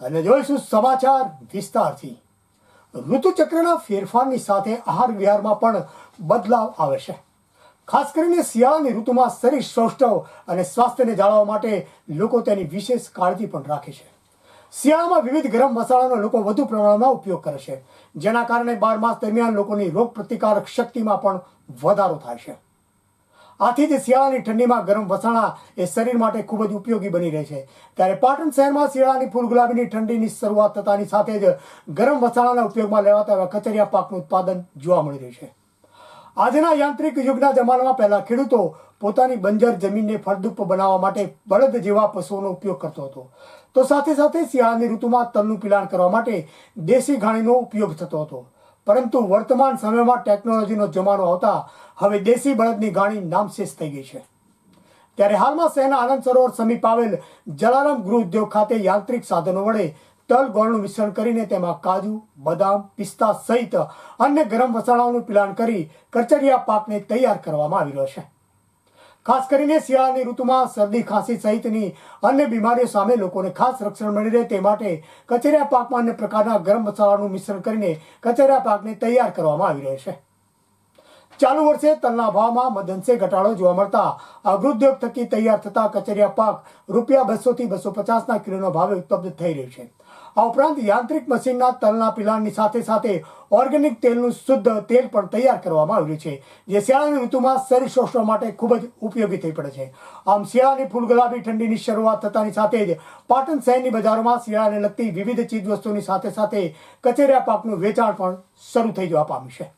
અને જોઈશું સમાચાર વિસ્તારથી. ઋતુચક્રના ફેરફારની સાથે આહાર વિહારમાં પણ બદલાવ આવે છે. ખાસ કરીને શિયાળાની ઋતુમાં શરીર સૌષ્ઠવ અને સ્વાસ્થ્યને જાળવવા માટે લોકો તેની વિશેષ કાળજી પણ રાખે છે. શિયાળામાં વિવિધ ગરમ મસાલાનો લોકો વધુ પ્રમાણમાં ઉપયોગ કરે છે, જેના કારણે બાર માસ દરમિયાન લોકોની રોગ પ્રતિકારક શક્તિમાં પણ વધારો થાય છે. આથી જ શિયાળાની ઠંડીમાં ગરમ વસાણા એ શરીર માટે ખૂબ જ ઉપયોગી બની રહે છે. ત્યારે પાટણ શહેરમાં શિયાળાની ફૂલ ગુલાબીની ઠંડીની શરૂઆત થતાની સાથે જ ગરમ વસાણાના ઉપયોગમાં લેવાતા એવા કચરિયા પાકનું ઉત્પાદન જોવા મળી રહ્યું છે. આજના યાંત્રિક યુગના જમાનામાં પહેલા ખેડૂતો પોતાની બંજર જમીનને ફળદ્રુપ બનાવવા માટે બળદ જેવા પશુઓનો ઉપયોગ કરતો હતો. તો સાથે સાથે શિયાળાની ઋતુમાં તલનું પિલાણ કરવા માટે દેશી ઘાણીનો ઉપયોગ થતો હતો. પરંતુ વર્તમાન સમયમાં ટેકનોલોજીનો જમાનો આવતા હવે દેશી બળદની ઘાણી નામશેષ થઈ ગઈ છે. ત્યારે હાલમાં શહેરના આનંદ સરોવર સમીપ આવેલ જલારામ ગૃહ ઉદ્યોગ ખાતે યાંત્રિક સાધનો વડે તલ ગોળનું મિશ્રણ કરીને તેમાં કાજુ, બદામ, પિસ્તા સહિત અન્ય ગરમ મસાલાઓનું પિલાણ કરી કચરિયા પાકને તૈયાર કરવામાં આવી રહ્યો છે. ખાસ કરીને શિયાળાની ઋતુમાં શરદી, ખાંસી સહિતની અન્ય બીમારીઓ સામે લોકોને ખાસ રક્ષણ મળી રહે તે માટે કચરિયા પાકમાં અન્ય પ્રકારના ગરમ મસાલાનું મિશ્રણ કરીને કચેરિયા પાકને તૈયાર કરવામાં આવી રહ્યો છે. ચાલુ વર્ષે તલના ભાવમાં મદંશે ઘટાડો જોવા મળતા અગૃદ્યોગ થકી તૈયાર થતા કચરિયા પાક રૂપિયા બસો થી બસો પચાસના કિલોના ભાવે ઉપલબ્ધ થઈ રહ્યું છે. આ ઉપરાંત યાંત્રિક મશીનના તલના પિલાણની સાથે સાથે ઓર્ગેનિક તેલનું શુદ્ધ તેલ પણ તૈયાર કરવામાં આવ્યું છે, જે શિયાળાની ઋતુમાં શરીર શોષવા માટે ખૂબ જ ઉપયોગી થઈ પડે છે. આમ શિયાળાની ફૂલ ગુલાબી ઠંડીની શરૂઆત થતાની સાથે જ પાટણ શહેરની બજારોમાં શિયાળાને લગતી વિવિધ ચીજવસ્તુઓની સાથે સાથે કચેરિયા પાકનું વેચાણ પણ શરૂ થઈ જવા પામ્યું છે.